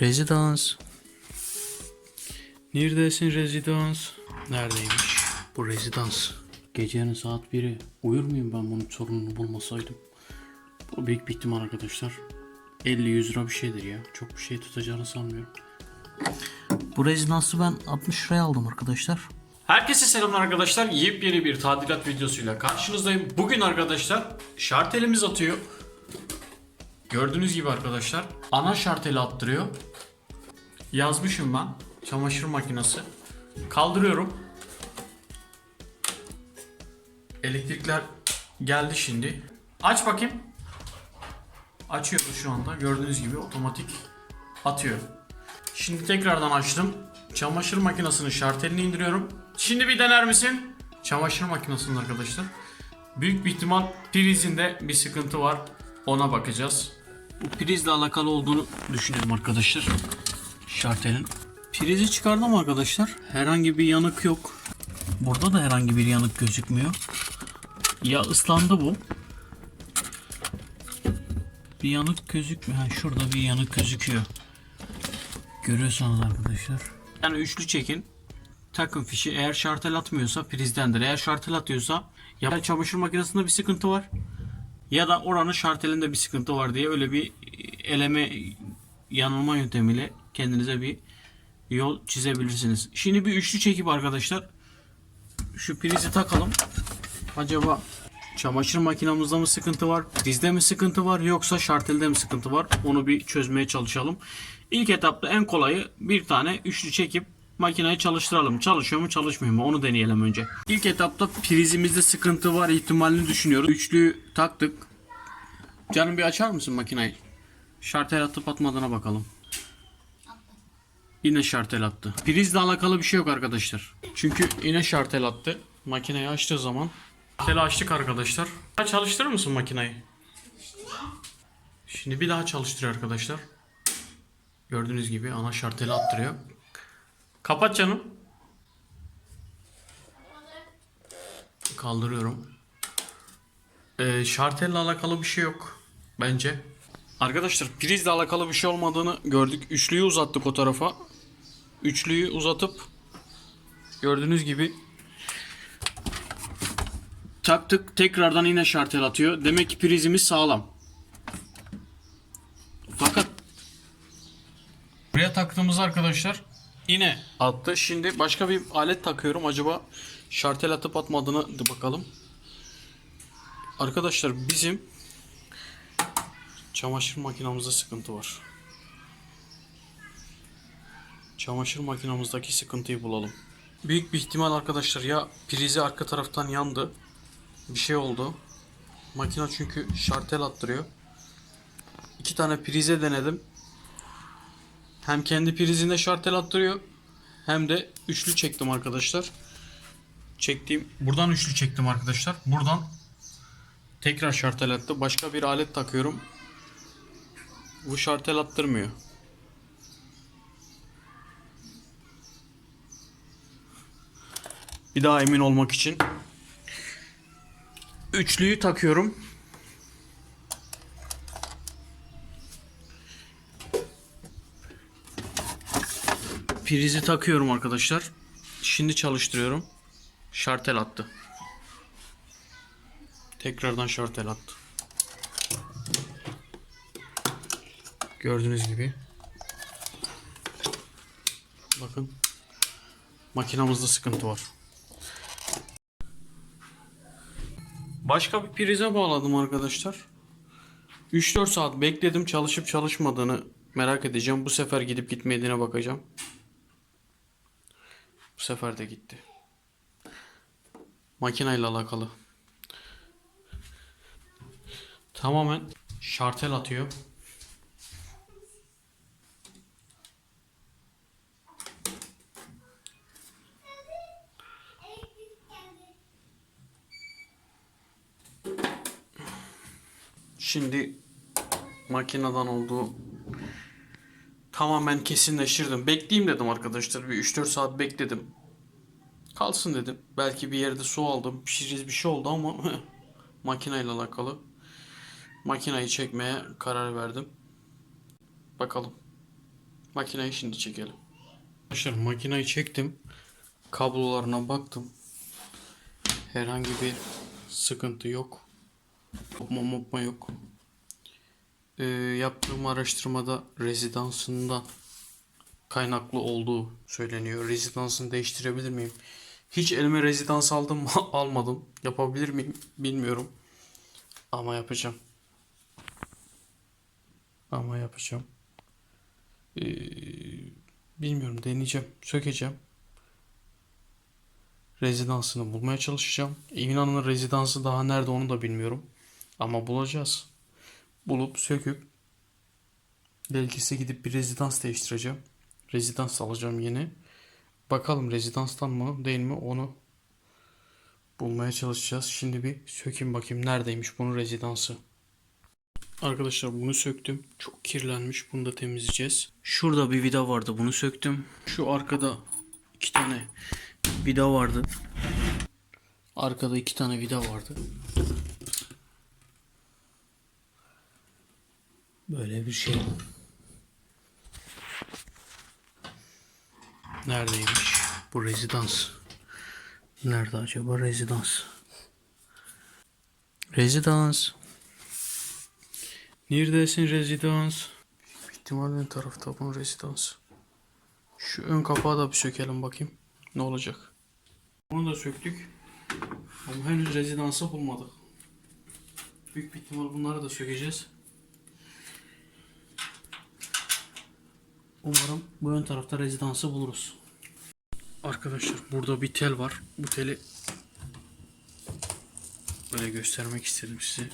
Rezidans. Neredesin rezidans? Neredeymiş? Bu rezidans. Gecenin saat 1'i. Uyur muyum ben bunun sorununu bulmasaydım? Bu büyük bir ihtimal arkadaşlar. 50-100 lira bir şeydir ya. Çok bir şey tutacağını sanmıyorum. Bu rezidansı ben 60 liraya aldım arkadaşlar. Herkese selamlar arkadaşlar. Yepyeni bir tadilat videosuyla karşınızdayım. Bugün arkadaşlar şartelimiz atıyor. Gördüğünüz gibi arkadaşlar ana şarteli attırıyor. Yazmışım ben. Çamaşır makinesi. Kaldırıyorum. Elektrikler geldi şimdi. Aç bakayım. Açıyoruz şu anda. Gördüğünüz gibi otomatik atıyor. Şimdi tekrardan açtım. Çamaşır makinesinin şartelini indiriyorum. Şimdi bir dener misin? Çamaşır makinesinin arkadaşlar. Büyük bir ihtimal prizinde bir sıkıntı var. Ona bakacağız. Bu prizle alakalı olduğunu düşünüyorum arkadaşlar. Şartelin. Prizi çıkardım arkadaşlar. Herhangi bir yanık yok. Burada da herhangi bir yanık gözükmüyor. Ya ıslandı bu. Bir yanık gözükmüyor. Ha, şurada bir yanık gözüküyor. Görüyorsanız arkadaşlar. Yani üçlü çekin. Takım fişi eğer şartel atmıyorsa prizdendir. Eğer şartel atıyorsa ya çamaşır makinesinde bir sıkıntı var ya da oranın şartelinde bir sıkıntı var diye öyle bir eleme yanılma yöntemiyle kendinize bir yol çizebilirsiniz. Şimdi bir üçlü çekip arkadaşlar şu prizi takalım. Acaba çamaşır makinamızda mı sıkıntı var? Prizde mi sıkıntı var? Yoksa şartelde mi sıkıntı var? Onu bir çözmeye çalışalım. İlk etapta en kolayı bir tane üçlü çekip makineyi çalıştıralım. Çalışıyor mu çalışmıyor mu onu deneyelim önce. İlk etapta prizimizde sıkıntı var ihtimalini düşünüyoruz. Üçlüyü taktık. Canım bir açar mısın makineyi? Şartel atıp atmadığına bakalım. Yine şartel attı. Prizle alakalı bir şey yok arkadaşlar. Çünkü yine şartel attı. Makineyi açtığı zaman Şarteli açtık arkadaşlar. Ha, Çalıştırır mısın makineyi? Şimdi bir daha çalıştırıyor arkadaşlar. Gördüğünüz gibi ana şarteli attırıyor. Kapat canım. Kaldırıyorum. Ee, şartelle alakalı bir şey yok. Bence. Arkadaşlar prizle alakalı bir şey olmadığını gördük. Üçlüyü uzattık o tarafa. Üçlüyü uzatıp gördüğünüz gibi taktık. Tekrardan yine şartel atıyor. Demek ki prizimiz sağlam. Fakat buraya taktığımız arkadaşlar yine attı. Şimdi başka bir alet takıyorum. Acaba şartel atıp atmadığını bakalım. Arkadaşlar bizim çamaşır makinamızda sıkıntı var. Çamaşır makinamızdaki sıkıntıyı bulalım. Büyük bir ihtimal arkadaşlar ya prizi arka taraftan yandı. Bir şey oldu. Makine çünkü şartel attırıyor. İki tane prize denedim. Hem kendi prizinde şartel attırıyor. Hem de üçlü çektim arkadaşlar. Çektiğim buradan üçlü çektim arkadaşlar. Buradan tekrar şartel attı. Başka bir alet takıyorum. Bu şartel attırmıyor. Bir daha emin olmak için üçlüyü takıyorum. Prizi takıyorum arkadaşlar. Şimdi çalıştırıyorum. Şartel attı. Tekrardan şartel attı. Gördüğünüz gibi. Bakın. Makinamızda sıkıntı var. Başka bir prize bağladım arkadaşlar. 3-4 saat bekledim çalışıp çalışmadığını merak edeceğim. Bu sefer gidip gitmediğine bakacağım. Bu sefer de gitti. Makineyle alakalı. Tamamen şartel atıyor. Şimdi makineden olduğu tamamen kesinleştirdim. Bekleyeyim dedim arkadaşlar. Bir 3-4 saat bekledim. Kalsın dedim. Belki bir yerde su aldım. Pişiriz bir şey oldu ama makineyle alakalı. Makineyi çekmeye karar verdim. Bakalım. Makineyi şimdi çekelim. Arkadaşlar makineyi çektim. Kablolarına baktım. Herhangi bir sıkıntı yok. Kopma mopma yok. Ee, yaptığım araştırmada rezidansından kaynaklı olduğu söyleniyor. Rezidansını değiştirebilir miyim? Hiç elime rezidans aldım mı? Almadım. Yapabilir miyim? Bilmiyorum. Ama yapacağım. Ama yapacağım. Ee, bilmiyorum deneyeceğim. Sökeceğim. Rezidansını bulmaya çalışacağım. İnanın rezidansı daha nerede onu da bilmiyorum. Ama bulacağız. Bulup söküp gerekirse gidip bir rezidans değiştireceğim. Rezidans alacağım yeni. Bakalım rezidanstan mı değil mi onu bulmaya çalışacağız. Şimdi bir sökeyim bakayım neredeymiş bunun rezidansı. Arkadaşlar bunu söktüm. Çok kirlenmiş. Bunu da temizleyeceğiz. Şurada bir vida vardı. Bunu söktüm. Şu arkada iki tane vida vardı. Arkada iki tane vida vardı. Böyle bir şey. Neredeymiş bu rezidans? Nerede acaba rezidans? Rezidans. Neredesin rezidans? İhtimal ön tarafta bunun rezidans. Şu ön kapağı da bir sökelim bakayım. Ne olacak? Bunu da söktük. Ama henüz rezidansı bulmadık. Büyük bir ihtimal bunları da sökeceğiz. Umarım bu ön tarafta rezidansı buluruz. Arkadaşlar burada bir tel var. Bu teli böyle göstermek istedim size.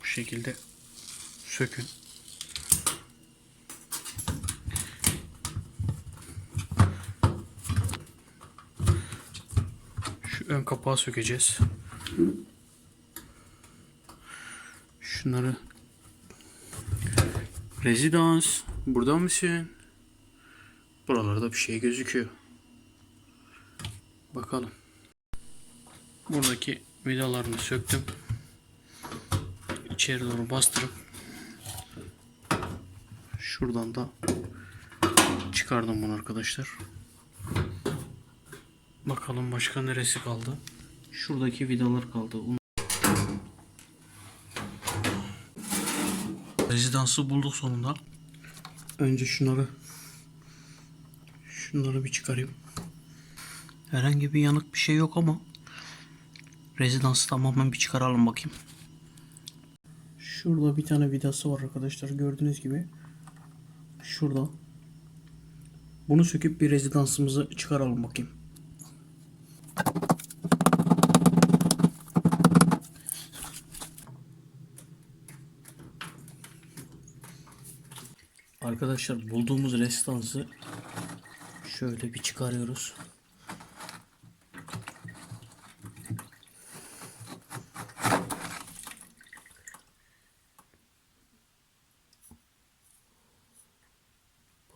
Bu şekilde sökün. Şu ön kapağı sökeceğiz. Şunları Rezidans. Burada mısın? Buralarda bir şey gözüküyor. Bakalım. Buradaki vidalarını söktüm. İçeri doğru bastırıp şuradan da çıkardım bunu arkadaşlar. Bakalım başka neresi kaldı? Şuradaki vidalar kaldı. Rezidansı bulduk sonunda. Önce şunları şunları bir çıkarayım. Herhangi bir yanık bir şey yok ama rezidansı tamamen bir çıkaralım bakayım. Şurada bir tane vidası var arkadaşlar gördüğünüz gibi. Şurada. Bunu söküp bir rezidansımızı çıkaralım bakayım. Arkadaşlar bulduğumuz rezidansı şöyle bir çıkarıyoruz.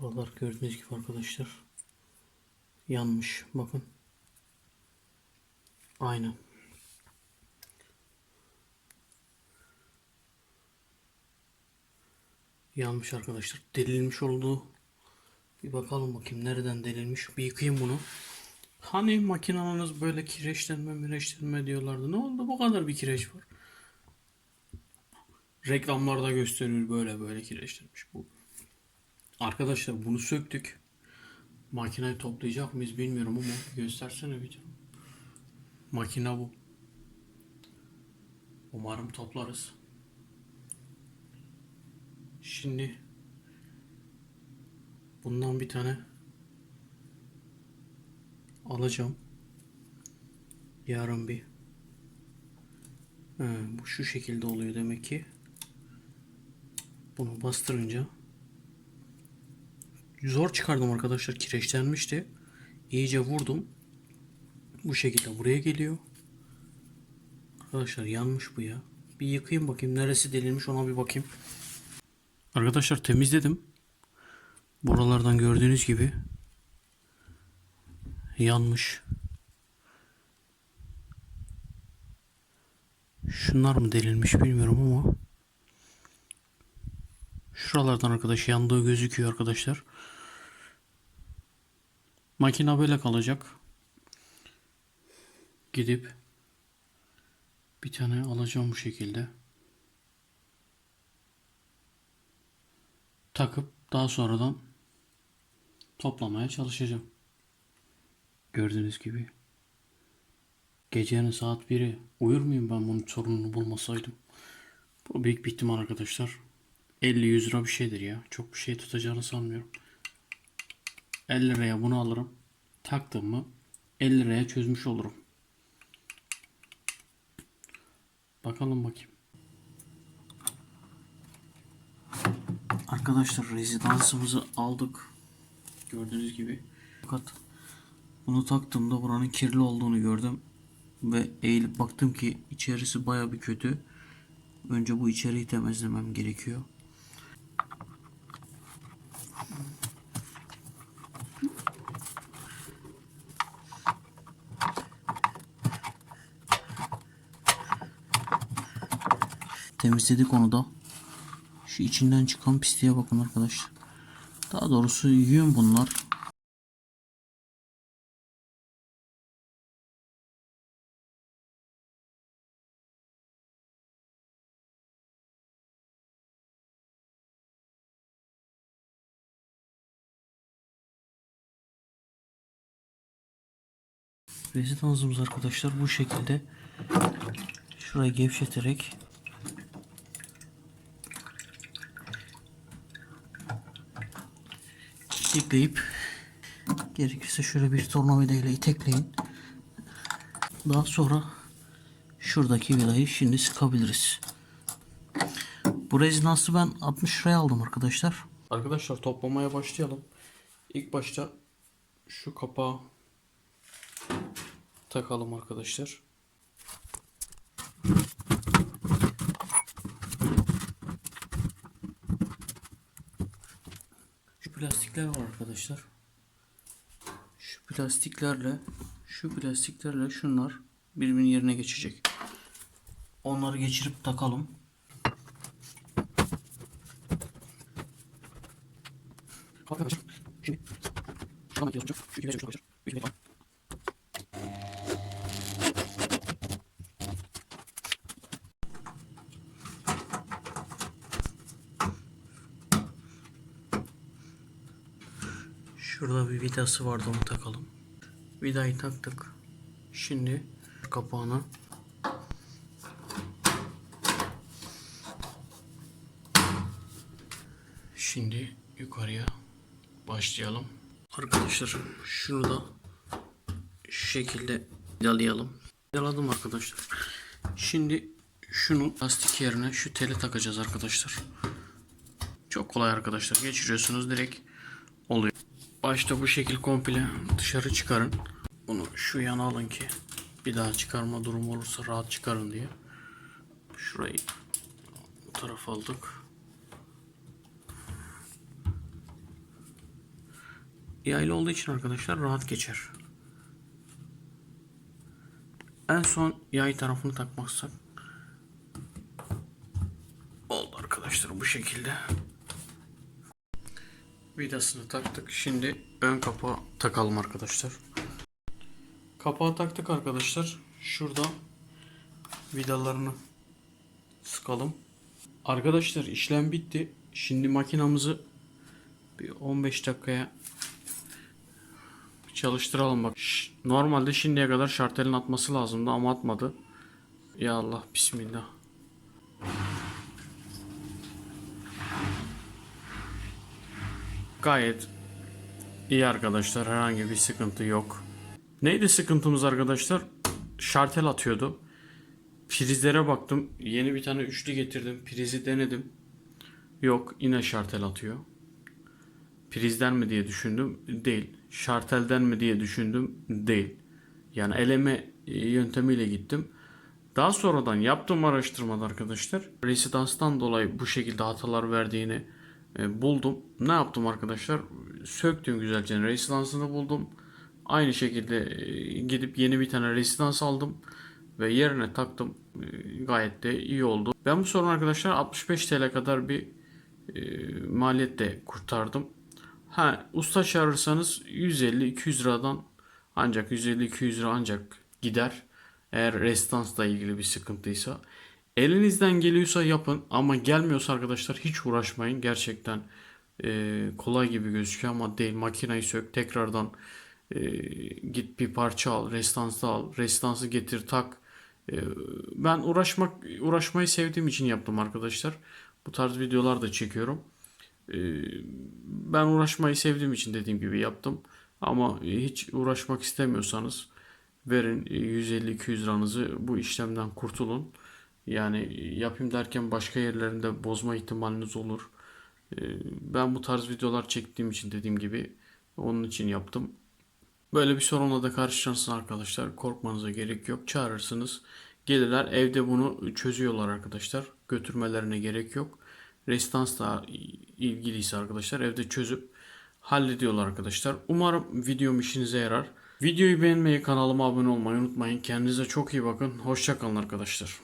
Buralar gördüğünüz gibi arkadaşlar yanmış. Bakın. Aynen. Yanmış arkadaşlar. Delinmiş olduğu bir bakalım bakayım nereden delinmiş. Bir yıkayayım bunu. Hani makinanız böyle kireçlenme mireçlenme diyorlardı. Ne oldu bu kadar bir kireç var? Reklamlarda gösteriyor böyle böyle kireçlenmiş bu. Arkadaşlar bunu söktük. Makineyi toplayacak mıyız bilmiyorum ama göstersene bir. Makine bu. Umarım toplarız. Şimdi bundan bir tane alacağım. Yarın bir. He, bu şu şekilde oluyor demek ki. Bunu bastırınca zor çıkardım arkadaşlar kireçlenmişti. İyice vurdum. Bu şekilde buraya geliyor. Arkadaşlar yanmış bu ya. Bir yıkayayım bakayım neresi delinmiş ona bir bakayım. Arkadaşlar temizledim. Buralardan gördüğünüz gibi yanmış. Şunlar mı delinmiş bilmiyorum ama Şuralardan arkadaş yandığı gözüküyor arkadaşlar. Makine böyle kalacak. Gidip bir tane alacağım bu şekilde. Takıp daha sonradan toplamaya çalışacağım. Gördüğünüz gibi. Gecenin saat 1'i uyur muyum ben bunun sorununu bulmasaydım? Bu büyük bir ihtimal arkadaşlar. 50-100 lira bir şeydir ya. Çok bir şey tutacağını sanmıyorum. 50 liraya bunu alırım. Taktım mı 50 liraya çözmüş olurum. Bakalım bakayım. Arkadaşlar rezidansımızı aldık. Gördüğünüz gibi. Fakat bunu taktığımda buranın kirli olduğunu gördüm. Ve eğilip baktım ki içerisi baya bir kötü. Önce bu içeriği temizlemem gerekiyor. Temizledik onu da. Şu içinden çıkan pisliğe bakın arkadaşlar. Daha doğrusu yün bunlar. Rezidansımız arkadaşlar bu şekilde şurayı gevşeterek ipleyip gerekirse şöyle bir tornavida ile itekleyin. Daha sonra şuradaki vidayı şimdi sıkabiliriz. Bu rezidansı ben 60 liraya aldım arkadaşlar. Arkadaşlar toplamaya başlayalım. İlk başta şu kapağı takalım arkadaşlar. Plastikler var arkadaşlar. Şu plastiklerle şu plastiklerle şunlar birbirinin yerine geçecek. Onları geçirip takalım. Şurada bir vidası vardı onu takalım. Vidayı taktık. Şimdi kapağını Şimdi yukarıya başlayalım. Arkadaşlar şunu da şu şekilde vidalayalım. Vidaladım arkadaşlar. Şimdi şunu lastik yerine şu teli takacağız arkadaşlar. Çok kolay arkadaşlar. Geçiriyorsunuz direkt oluyor. Başta bu şekil komple dışarı çıkarın. Bunu şu yana alın ki bir daha çıkarma durumu olursa rahat çıkarın diye. Şurayı bu tarafa aldık. Yaylı olduğu için arkadaşlar rahat geçer. En son yay tarafını takmazsak oldu arkadaşlar bu şekilde. Vidasını taktık. Şimdi ön kapağı takalım arkadaşlar. Kapağı taktık arkadaşlar. Şurada vidalarını sıkalım. Arkadaşlar işlem bitti. Şimdi makinamızı bir 15 dakikaya çalıştıralım bak. Normalde şimdiye kadar şartelin atması lazımdı ama atmadı. Ya Allah bismillah. Gayet iyi arkadaşlar. Herhangi bir sıkıntı yok. Neydi sıkıntımız arkadaşlar? Şartel atıyordu. Prizlere baktım. Yeni bir tane üçlü getirdim. Prizi denedim. Yok yine şartel atıyor. Prizden mi diye düşündüm. Değil. Şartelden mi diye düşündüm. Değil. Yani eleme yöntemiyle gittim. Daha sonradan yaptığım araştırmada arkadaşlar residanstan dolayı bu şekilde hatalar verdiğini e, buldum. Ne yaptım arkadaşlar? Söktüm güzelce residansını buldum. Aynı şekilde e, gidip yeni bir tane residans aldım ve yerine taktım. E, Gayet de iyi oldu. Ben bu sorun arkadaşlar 65 TL kadar bir e, maliyet kurtardım. Ha usta çağırırsanız 150-200 liradan ancak 150-200 lira ancak gider. Eğer restansla ilgili bir sıkıntıysa. Elinizden geliyorsa yapın ama gelmiyorsa arkadaşlar hiç uğraşmayın. Gerçekten e, kolay gibi gözüküyor ama değil. Makineyi sök tekrardan e, git bir parça al, restansı al, restansı getir tak. E, ben uğraşmak uğraşmayı sevdiğim için yaptım arkadaşlar. Bu tarz videolar da çekiyorum. E, ben uğraşmayı sevdiğim için dediğim gibi yaptım. Ama hiç uğraşmak istemiyorsanız verin 150-200 liranızı bu işlemden kurtulun. Yani yapayım derken başka yerlerinde bozma ihtimaliniz olur. E, ben bu tarz videolar çektiğim için dediğim gibi onun için yaptım. Böyle bir sorunla da karşılaşırsınız arkadaşlar. Korkmanıza gerek yok. Çağırırsınız. Gelirler evde bunu çözüyorlar arkadaşlar. Götürmelerine gerek yok. Restansla ilgiliyse arkadaşlar evde çözüp hallediyorlar arkadaşlar. Umarım videom işinize yarar. Videoyu beğenmeyi, kanalıma abone olmayı unutmayın. Kendinize çok iyi bakın. Hoşçakalın arkadaşlar.